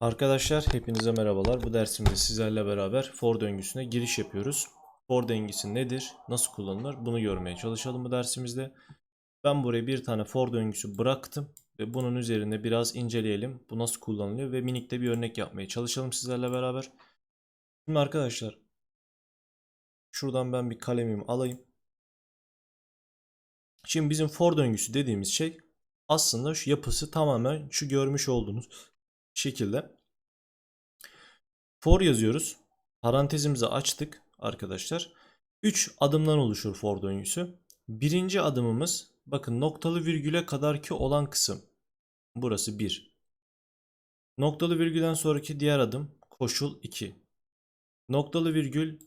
Arkadaşlar hepinize merhabalar. Bu dersimizde sizlerle beraber for döngüsüne giriş yapıyoruz. For döngüsü nedir? Nasıl kullanılır? Bunu görmeye çalışalım bu dersimizde. Ben buraya bir tane for döngüsü bıraktım ve bunun üzerinde biraz inceleyelim. Bu nasıl kullanılıyor ve minik de bir örnek yapmaya çalışalım sizlerle beraber. Şimdi arkadaşlar şuradan ben bir kalemimi alayım. Şimdi bizim for döngüsü dediğimiz şey aslında şu yapısı tamamen şu görmüş olduğunuz şekilde for yazıyoruz. Parantezimizi açtık arkadaşlar. 3 adımdan oluşur for döngüsü. Birinci adımımız bakın noktalı virgüle kadar ki olan kısım. Burası 1. Noktalı virgülden sonraki diğer adım koşul 2. Noktalı virgül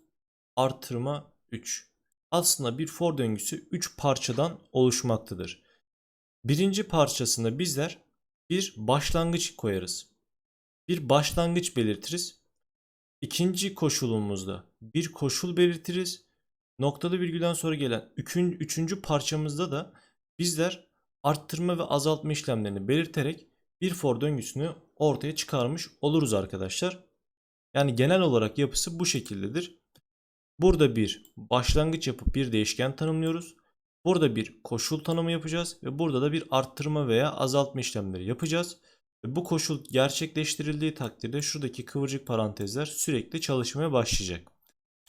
artırma 3. Aslında bir for döngüsü 3 parçadan oluşmaktadır. Birinci parçasında bizler bir başlangıç koyarız. Bir başlangıç belirtiriz. İkinci koşulumuzda bir koşul belirtiriz. Noktalı virgülden sonra gelen üçün, üçüncü parçamızda da bizler arttırma ve azaltma işlemlerini belirterek bir for döngüsünü ortaya çıkarmış oluruz arkadaşlar. Yani genel olarak yapısı bu şekildedir. Burada bir başlangıç yapıp bir değişken tanımlıyoruz. Burada bir koşul tanımı yapacağız ve burada da bir arttırma veya azaltma işlemleri yapacağız. Bu koşul gerçekleştirildiği takdirde şuradaki kıvırcık parantezler sürekli çalışmaya başlayacak.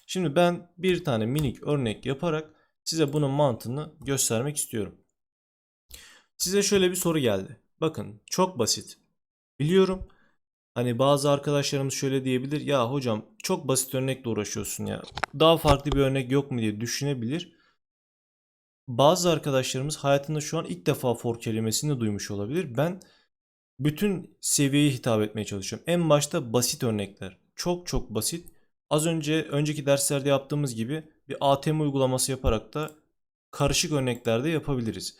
Şimdi ben bir tane minik örnek yaparak size bunun mantığını göstermek istiyorum. Size şöyle bir soru geldi. Bakın çok basit. Biliyorum hani bazı arkadaşlarımız şöyle diyebilir. Ya hocam çok basit örnekle uğraşıyorsun ya. Daha farklı bir örnek yok mu diye düşünebilir. Bazı arkadaşlarımız hayatında şu an ilk defa for kelimesini duymuş olabilir. Ben bütün seviyeye hitap etmeye çalışıyorum. En başta basit örnekler. Çok çok basit. Az önce önceki derslerde yaptığımız gibi bir ATM uygulaması yaparak da karışık örneklerde yapabiliriz.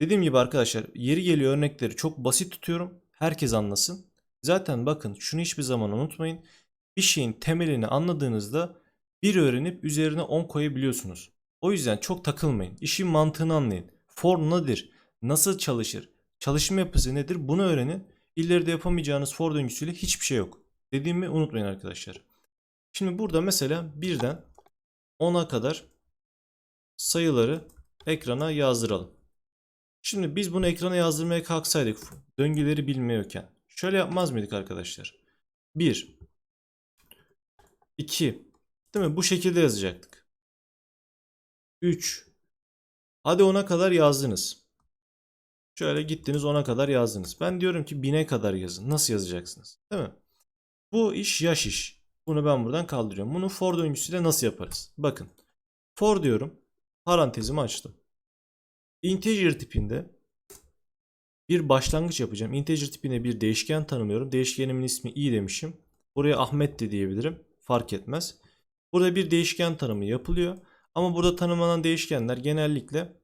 Dediğim gibi arkadaşlar yeri geliyor örnekleri çok basit tutuyorum. Herkes anlasın. Zaten bakın şunu hiçbir zaman unutmayın. Bir şeyin temelini anladığınızda bir öğrenip üzerine 10 koyabiliyorsunuz. O yüzden çok takılmayın. İşin mantığını anlayın. For nedir? Nasıl çalışır? Çalışma yapısı nedir? Bunu öğrenin. İleride yapamayacağınız for döngüsüyle hiçbir şey yok. Dediğimi unutmayın arkadaşlar. Şimdi burada mesela birden 10'a kadar sayıları ekrana yazdıralım. Şimdi biz bunu ekrana yazdırmaya kalksaydık döngüleri bilmiyorken şöyle yapmaz mıydık arkadaşlar? 1 2 Değil mi? Bu şekilde yazacaktık. 3 Hadi 10'a kadar yazdınız. Şöyle gittiniz 10'a kadar yazdınız. Ben diyorum ki 1000'e kadar yazın. Nasıl yazacaksınız? Değil mi? Bu iş yaş iş. Bunu ben buradan kaldırıyorum. Bunu for döngüsüyle nasıl yaparız? Bakın. For diyorum. Parantezimi açtım. Integer tipinde bir başlangıç yapacağım. Integer tipine bir değişken tanımıyorum. Değişkenimin ismi i demişim. Buraya Ahmet de diyebilirim. Fark etmez. Burada bir değişken tanımı yapılıyor. Ama burada tanımlanan değişkenler genellikle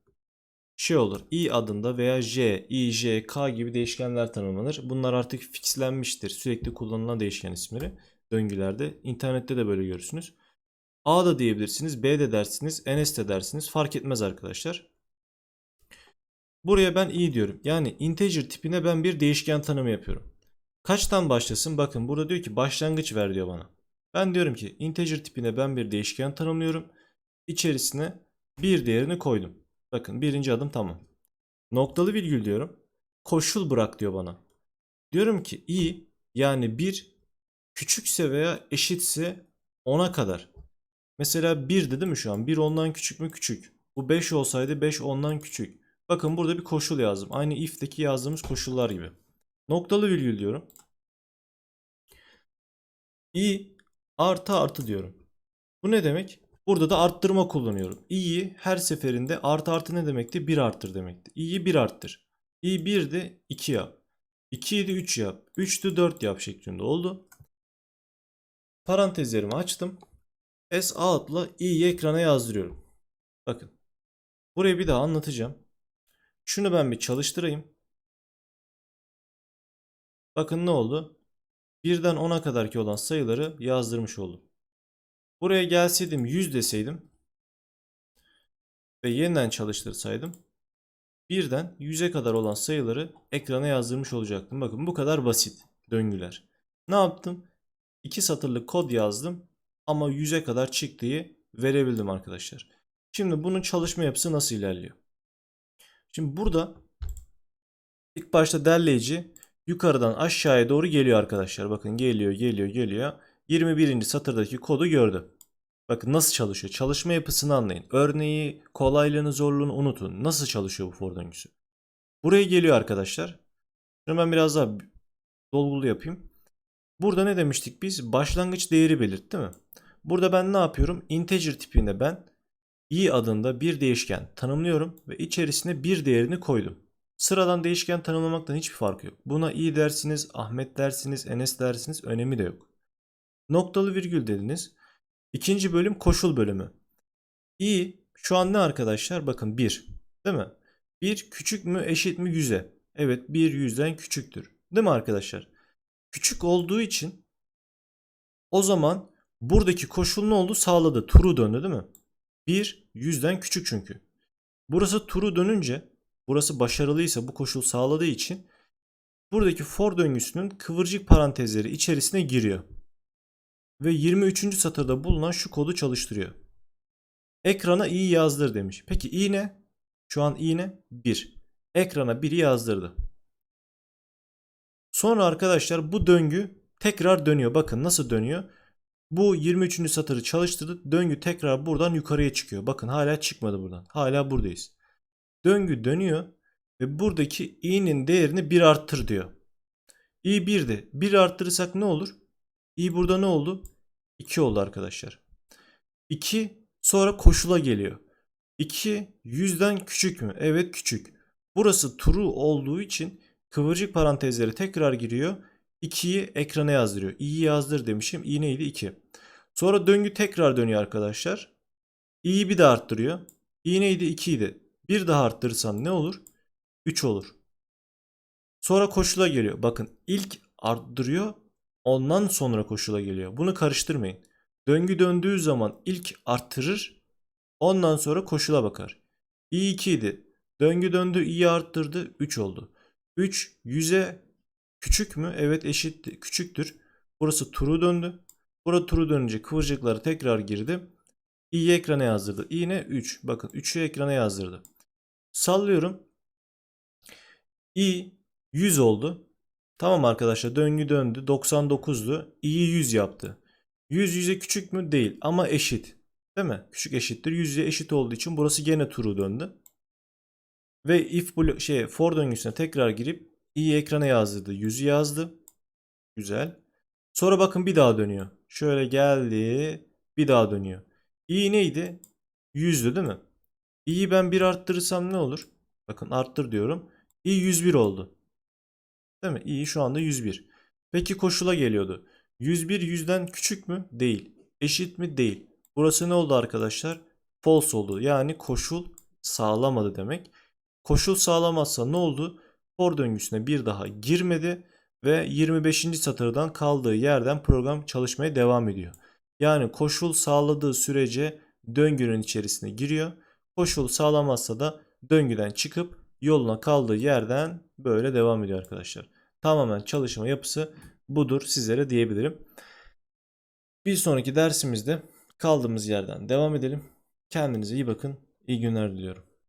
şey olur. i adında veya j, i, j, k gibi değişkenler tanımlanır. Bunlar artık fixlenmiştir. Sürekli kullanılan değişken isimleri döngülerde. İnternette de böyle görürsünüz. A da diyebilirsiniz, B de dersiniz, ns de dersiniz. Fark etmez arkadaşlar. Buraya ben i diyorum. Yani integer tipine ben bir değişken tanımı yapıyorum. Kaçtan başlasın? Bakın burada diyor ki başlangıç ver diyor bana. Ben diyorum ki integer tipine ben bir değişken tanımlıyorum. İçerisine bir değerini koydum. Bakın birinci adım tamam. Noktalı virgül diyorum. Koşul bırak diyor bana. Diyorum ki i yani 1 küçükse veya eşitse 10'a kadar. Mesela 1 değil mi şu an? 1 ondan küçük mü? Küçük. Bu 5 olsaydı 5 ondan küçük. Bakın burada bir koşul yazdım. Aynı if'teki yazdığımız koşullar gibi. Noktalı virgül diyorum. i artı artı diyorum. Bu ne demek? Burada da arttırma kullanıyorum. i'yi her seferinde artı artı ne demekti? 1 arttır demekti. i'yi 1 arttır. i 1 de 2 yap. 2'yi de 3 yap. 3 de 4 yap şeklinde oldu. Parantezlerimi açtım. S out'la i'yi ekrana yazdırıyorum. Bakın. Burayı bir daha anlatacağım. Şunu ben bir çalıştırayım. Bakın ne oldu? Birden 10'a kadarki olan sayıları yazdırmış oldum. Buraya gelseydim 100 deseydim ve yeniden çalıştırsaydım birden 100'e kadar olan sayıları ekrana yazdırmış olacaktım. Bakın bu kadar basit döngüler. Ne yaptım? 2 satırlık kod yazdım ama 100'e kadar çıktığı verebildim arkadaşlar. Şimdi bunun çalışma yapısı nasıl ilerliyor? Şimdi burada ilk başta derleyici yukarıdan aşağıya doğru geliyor arkadaşlar. Bakın geliyor, geliyor, geliyor. 21. satırdaki kodu gördü. Bakın nasıl çalışıyor. Çalışma yapısını anlayın. Örneği, kolaylığını, zorluğunu unutun. Nasıl çalışıyor bu for döngüsü? Buraya geliyor arkadaşlar. Şimdi ben biraz daha dolgulu yapayım. Burada ne demiştik biz? Başlangıç değeri belirt değil mi? Burada ben ne yapıyorum? Integer tipinde ben i adında bir değişken tanımlıyorum ve içerisine bir değerini koydum. Sıradan değişken tanımlamaktan hiçbir farkı yok. Buna i dersiniz, Ahmet dersiniz, Enes dersiniz önemi de yok. Noktalı virgül dediniz. İkinci bölüm koşul bölümü. i şu an ne arkadaşlar? Bakın 1. Değil mi? 1 küçük mü eşit mi 100'e? Evet 1 100'den küçüktür. Değil mi arkadaşlar? Küçük olduğu için o zaman buradaki koşul ne oldu? Sağladı. True döndü değil mi? 1 100'den küçük çünkü. Burası true dönünce burası başarılıysa bu koşul sağladığı için buradaki for döngüsünün kıvırcık parantezleri içerisine giriyor. Ve 23. satırda bulunan şu kodu çalıştırıyor. Ekrana i yazdır demiş. Peki i ne? Şu an i ne? 1. Ekrana 1'i yazdırdı. Sonra arkadaşlar bu döngü tekrar dönüyor. Bakın nasıl dönüyor? Bu 23. satırı çalıştırdı. Döngü tekrar buradan yukarıya çıkıyor. Bakın hala çıkmadı buradan. Hala buradayız. Döngü dönüyor ve buradaki i'nin değerini 1 arttır diyor. i 1'de 1 arttırırsak ne olur? İ burada ne oldu? 2 oldu arkadaşlar. 2 sonra koşula geliyor. 2 100'den küçük mü? Evet küçük. Burası true olduğu için kıvırcık parantezleri tekrar giriyor. 2'yi ekrana yazdırıyor. i'yi yazdır demişim. i neydi? 2. Sonra döngü tekrar dönüyor arkadaşlar. i'yi bir daha arttırıyor. i neydi? 2 idi. Bir daha arttırırsam ne olur? 3 olur. Sonra koşula geliyor. Bakın ilk arttırıyor. Ondan sonra koşula geliyor. Bunu karıştırmayın. Döngü döndüğü zaman ilk arttırır. Ondan sonra koşula bakar. i 2 idi. Döngü döndü, i'yi arttırdı, 3 oldu. 3 100'e küçük mü? Evet eşit küçüktür. Burası true döndü. Burada true dönünce kıvırcıkları tekrar girdi. i'yi ekrana yazdırdı. i ne? 3. Bakın 3'ü ekrana yazdırdı. Sallıyorum. i 100 oldu. Tamam arkadaşlar döngü döndü. 99'du. i'yi 100 yaptı. 100 100'e küçük mü? Değil ama eşit. Değil mi? Küçük eşittir. 100'e eşit olduğu için burası gene true döndü. Ve if blo- şey for döngüsüne tekrar girip i ekrana yazdırdı. 100'ü yazdı. Güzel. Sonra bakın bir daha dönüyor. Şöyle geldi. Bir daha dönüyor. i neydi? 100'dü değil mi? i'yi ben bir arttırırsam ne olur? Bakın arttır diyorum. i 101 oldu. Değil mi? i şu anda 101. Peki koşula geliyordu. 101 100'den küçük mü? Değil. Eşit mi? Değil. Burası ne oldu arkadaşlar? False oldu. Yani koşul sağlamadı demek. Koşul sağlamazsa ne oldu? For döngüsüne bir daha girmedi ve 25. satırdan kaldığı yerden program çalışmaya devam ediyor. Yani koşul sağladığı sürece döngünün içerisine giriyor. Koşul sağlamazsa da döngüden çıkıp yoluna kaldığı yerden böyle devam ediyor arkadaşlar. Tamamen çalışma yapısı budur sizlere diyebilirim. Bir sonraki dersimizde kaldığımız yerden devam edelim. Kendinize iyi bakın. İyi günler diliyorum.